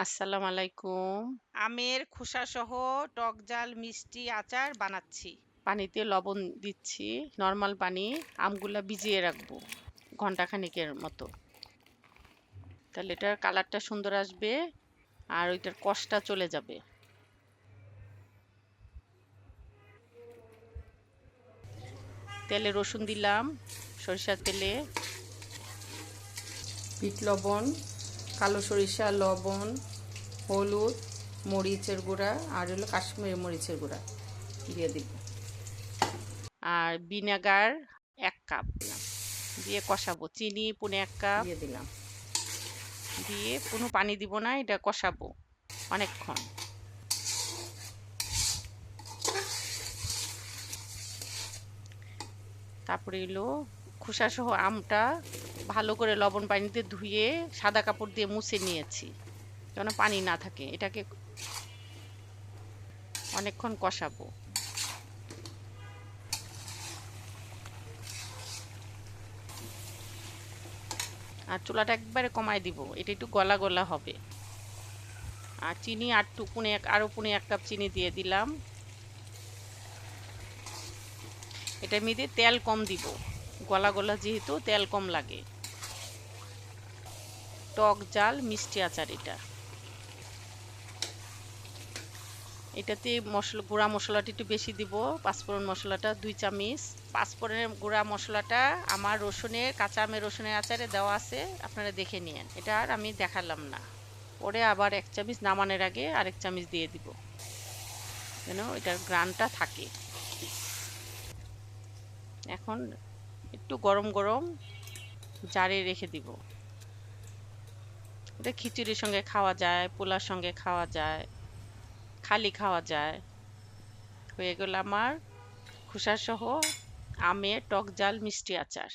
আসসালামু আলাইকুম। আমের খোসাসহ টক জাল মিষ্টি আচার বানাচ্ছি। পানিতে লবণ দিচ্ছি নর্মাল পানি আমগুলা ভিজিয়ে রাখব ঘণ্টা খানিকের মতো। তাহলে এটার কালারটা সুন্দর আসবে আর ওইটার কষটা চলে যাবে। তেলে রসুন দিলাম সরিষার তেলে বিট লবণ। কালো সরিষা লবণ হলুদ মরিচের গুঁড়া আর হলো কাশ্মীরি মরিচের গুঁড়া দিয়ে দিব। আর ভিনেগার এক কাপ দিলাম। দিয়ে কষাবো। চিনি পুনে এক কাপ। দিয়ে দিলাম। দিয়ে কোনো পানি দিব না এটা কষাবো অনেকক্ষণ। তারপরে এলো খোসাসহ আমটা ভালো করে লবণ পানিতে ধুয়ে সাদা কাপড় দিয়ে মুছে নিয়েছি, যেন পানি না থাকে। এটাকে অনেকক্ষণ কষাবো। আর চুলাটা একবারে কমাই দিব, এটা একটু গলা গলা হবে। আর চিনি আর টু, পুনে এক আরও পুনে এক কাপ চিনি দিয়ে দিলাম। এটা মধ্যে তেল কম দিব। গলা গলা যেহেতু, তেল কম লাগে। টক জাল, মিষ্টি আচার এটা। এটাতে মশলা, গুঁড়া মশলাটা একটু বেশি দিব, পাঁচফোড়ন মশলাটা, দুই চামচ। পাঁচফোড়নের গুঁড়া মশলাটা আমার রসুনের, কাঁচা আমের রসুনের আচারে দেওয়া আছে, আপনারা দেখে নিন এটা আর আমি দেখালাম না। পরে আবার এক চামচ নামানোর আগে আরেক চামচ দিয়ে দিব। যেন এটার গ্রানটা থাকে। এখন একটু গরম গরম জারে রেখে দিব। এটা খিচুড়ির সঙ্গে খাওয়া যায়, পোলার সঙ্গে খাওয়া যায়, খালি খাওয়া যায়। হয়ে গেল আমার খোসাসহ আমের টক জাল মিষ্টি আচার।